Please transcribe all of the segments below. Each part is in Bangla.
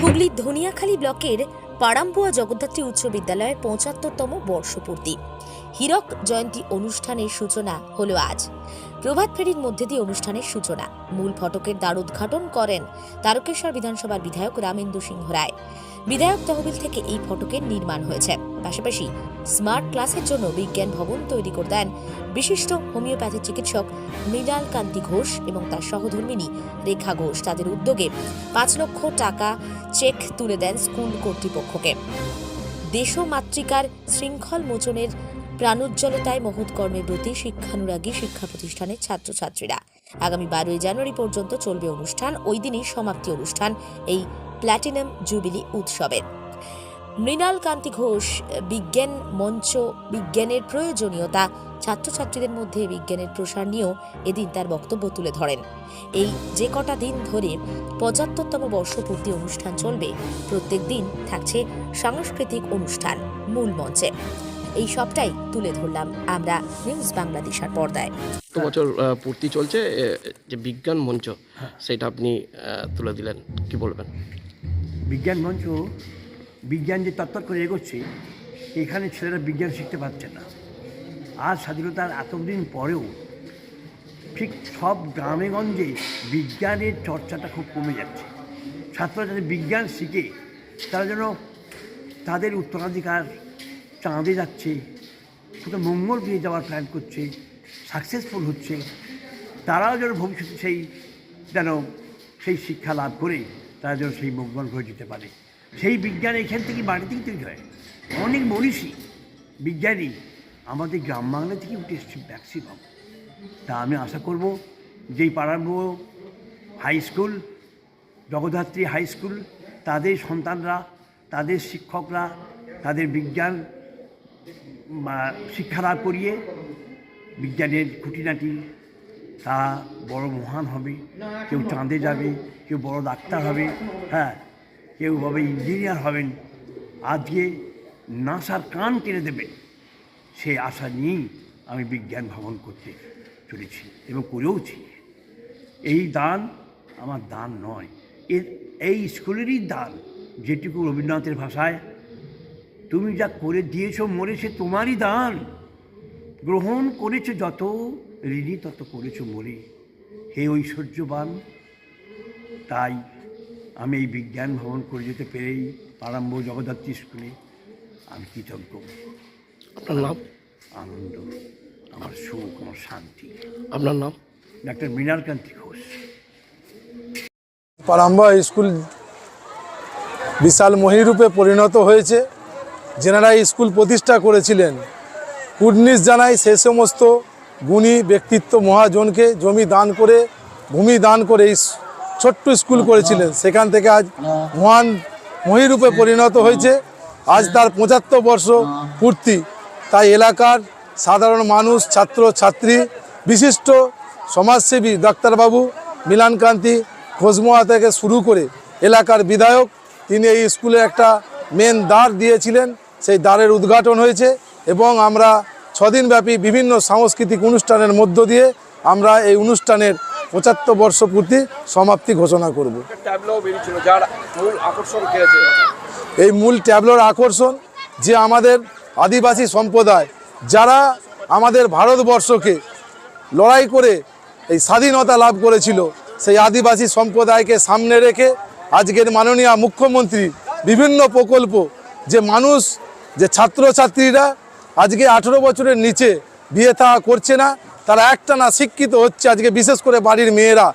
হুগলির ধনিয়াখালী ব্লকের পাড়াম্বুয়া জগদ্ধাত্রী উচ্চ বিদ্যালয়ের পঁচাত্তরতম বর্ষপূর্তি। হীরক জয়ন্তী অনুষ্ঠানের সূচনা হলো আজ। প্রভাত ফেরির মধ্যে দিয়ে অনুষ্ঠানের সূচনা। মূল ফটকের দ্বার উদ্ঘাটন করেন তারকেশ্বর বিধানসভার বিধায়ক রামেন্দু সিংহ রায়। বিধায়ক তহবিল থেকে এই ফটকের নির্মাণ হয়েছে। পাশাপাশি স্মার্ট ক্লাসের জন্য বিজ্ঞান ভবন তৈরি করে দেন বিশিষ্ট হোমিওপ্যাথি চিকিৎসক মৃণাল কান্তি ঘোষ এবং তার সহধর্মিনী রেখা ঘোষ। তাদের উদ্যোগে পাঁচ লক্ষ টাকা চেক তুলে দেন স্কুল কর্তৃপক্ষকে। দেশমাতৃকার শৃঙ্খল মোচনের প্রাণোজ্জ্বলতায় মহৎ কর্মের প্রতি শিক্ষানুরাগী শিক্ষা প্রতিষ্ঠানের ছাত্রছাত্রীরা। আগামী বারোই জানুয়ারি পর্যন্ত চলবে অনুষ্ঠান। ওই দিনই সমাপ্তি অনুষ্ঠান, এই প্ল্যাটিনাম জুবিলি উৎসবের। মৃণাল কান্তি ঘোষ, বিজ্ঞান মঞ্চ, বিজ্ঞানের প্রয়োজনীয়তা, ছাত্রছাত্রীদের মধ্যে বিজ্ঞানের প্রসার নিয়েও এদিন তার বক্তব্য তুলে ধরেন। এই যে কটা দিন ধরে পঁচাত্তরতম বর্ষপূর্তি অনুষ্ঠান চলবে, প্রত্যেক দিন থাকছে সাংস্কৃতিক অনুষ্ঠান মূল মঞ্চে। এই সবটাই তুলে ধরলাম আমরা নিউজ বাংলাদেশের পর্দায়। তো বছর পূর্তি চলছে যে বিজ্ঞান মঞ্চ সেটা আপনি তুলে দিলেন কি বলবেন? বিজ্ঞান মঞ্চ বিজ্ঞান যে তত্তর করে এগোচ্ছে এখানে ছেলেরা বিজ্ঞান শিখতে পারছে না। আর স্বাধীনতার এতদিন পরেও ঠিক সব গ্রামে গঞ্জে বিজ্ঞানের চর্চাটা খুব কমে যাচ্ছে। ছাত্ররা যাতে বিজ্ঞান শিখে তারা যেন তাদের উত্তরাধিকার চাঁদে যাচ্ছে কোথাও মঙ্গল দিয়ে যাওয়ার প্ল্যান করছে সাকসেসফুল হচ্ছে। তারাও যেন ভবিষ্যতে সেই যেন সেই শিক্ষা লাভ করে, তারা যেন সেই মঙ্গল হয়ে যেতে পারে। সেই বিজ্ঞান এখান থেকে বাড়ি থেকে তৈরি হয়। অনেক মনীষী, বিজ্ঞানী আমাদের গ্রাম বাংলা থেকে উঠে এসছে ম্যাক্সিমাম তা আমি আশা করব যেই Paramba high school Jagaddhatri high school তাদের সন্তানরা, তাদের শিক্ষকরা, তাদের বিজ্ঞান বা শিক্ষা লাভ করিয়ে বিজ্ঞানের খুঁটিনাটি তারা বড় মহান হবে। কেউ চাঁদে যাবে, কেউ বড় ডাক্তার হবে হ্যাঁ কেউ হবে ইঞ্জিনিয়ার হবেন। আজকে নাসার কান কেড়ে দেবেন সেই আশা নিয়েই আমি বিজ্ঞান ভ্রমণ করতে চলেছি এবং করেওছি। এই দান আমার দান নয়। এর, এই স্কুলেরই দান। যেটুকু রবীন্দ্রনাথের ভাষায় তুমি যা করে দিয়েছ মরে সে তোমারই দান। গ্রহণ করেছ যত ঋণী তত করেছ মরে। হে ঐশ্বর্যবান তাই আমি এই বিজ্ঞান ভ্রমণ করে যেতে পেরেই আরম্ভ জগদ্ধাত্রী স্কুলে আমি কৃতজ্ঞ। আপনার নাম? আনন্দ আমার সুখ আমার শান্তি। আপনার নাম? ডাক্তার মৃণাল কান্তি ঘোষ। পারাম্বা স্কুল বিশাল মহিরূপে পরিণত হয়েছে। যেনারা স্কুল প্রতিষ্ঠা করেছিলেন, কুর্নিশ জানাই সে সমস্ত গুণী ব্যক্তিত্ব মহাজনকে জমি দান করে, ভূমি দান করে ছোট্ট স্কুল করেছিলেন। সেখান থেকে আজ মহান মহিরূপে পরিণত হয়েছে। আজ তার পঁচাত্তর বর্ষ পূর্তি। তাই এলাকার সাধারণ মানুষ, ছাত্র, ছাত্রী, বিশিষ্ট সমাজসেবী ডাক্তারবাবু মিলানকান্তি খোঁজমোয়া থেকে শুরু করে এলাকার বিধায়ক, তিনি এই স্কুলে একটা মেন দ্বার দিয়েছিলেন। সেই দ্বারের উদ্ঘাটন হয়েছে এবং আমরা ছদিনব্যাপী বিভিন্ন সাংস্কৃতিক অনুষ্ঠানের মধ্য দিয়ে আমরা এই অনুষ্ঠানের পঁচাত্তর বর্ষ পূর্তি সমাপ্তি ঘোষণা করব। এই মূল ট্যাবলোর আকর্ষণ যে আমাদের আদিবাসী সম্প্রদায় যারা আমাদের ভারতবর্ষকে লড়াই করে এই স্বাধীনতা লাভ করেছিল সেই আদিবাসী সম্প্রদায়কে সামনে রেখে আজকের মাননীয় মুখ্যমন্ত্রী বিভিন্ন প্রকল্প যে মানুষ যে ছাত্রছাত্রীরা আজকে আঠেরো বছরের নিচে বিয়ে থা করছে না, তারা একটা না শিক্ষিত হচ্ছে আজকে বিশেষ করে বাড়ির মেয়েরা,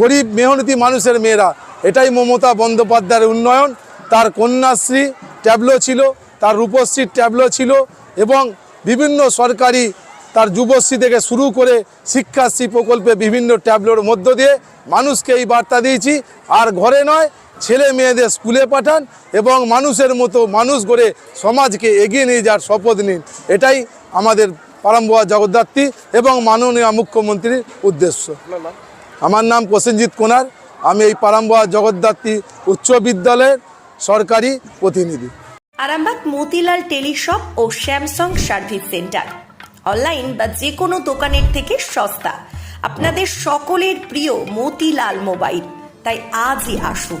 গরিব মেহনতি মানুষের মেয়েরা। এটাই মমতা বন্দ্যোপাধ্যায়ের উন্নয়ন, তার কন্যাশ্রী ট্যাবলো ছিল, তার রূপশ্রীর ট্যাবলো ছিল এবং বিভিন্ন সরকারি তার যুবশ্রী থেকে শুরু করে শিক্ষাশ্রী প্রকল্পে বিভিন্ন ট্যাবলোর মধ্য দিয়ে মানুষকে এই বার্তা দিয়েছি, আর ঘরে নয় ছেলে মেয়েদের স্কুলে পাঠান এবং মানুষের মতো মানুষ গড়ে সমাজকে এগিয়ে নিয়ে যাওয়ার শপথ নিন। এটাই আমাদের পারম্বোয়া জগদ্ধাত্রী এবং মাননীয় মুখ্যমন্ত্রীর উদ্দেশ্য। আমার নাম প্রসেনজিৎ কোনার। আমি এই পারাম্বোয়া জগদ্ধাত্রী উচ্চ বিদ্যালয়ের সরকারি প্রতিনিধি। আরামবাগ মতিলাল টেলিশপ ও স্যামসাং সার্ভিস সেন্টার। অনলাইন বা যে কোনো দোকানের থেকে সস্তা। আপনাদের সকলের প্রিয় মতিলাল মোবাইল। তাই আজই আসুন।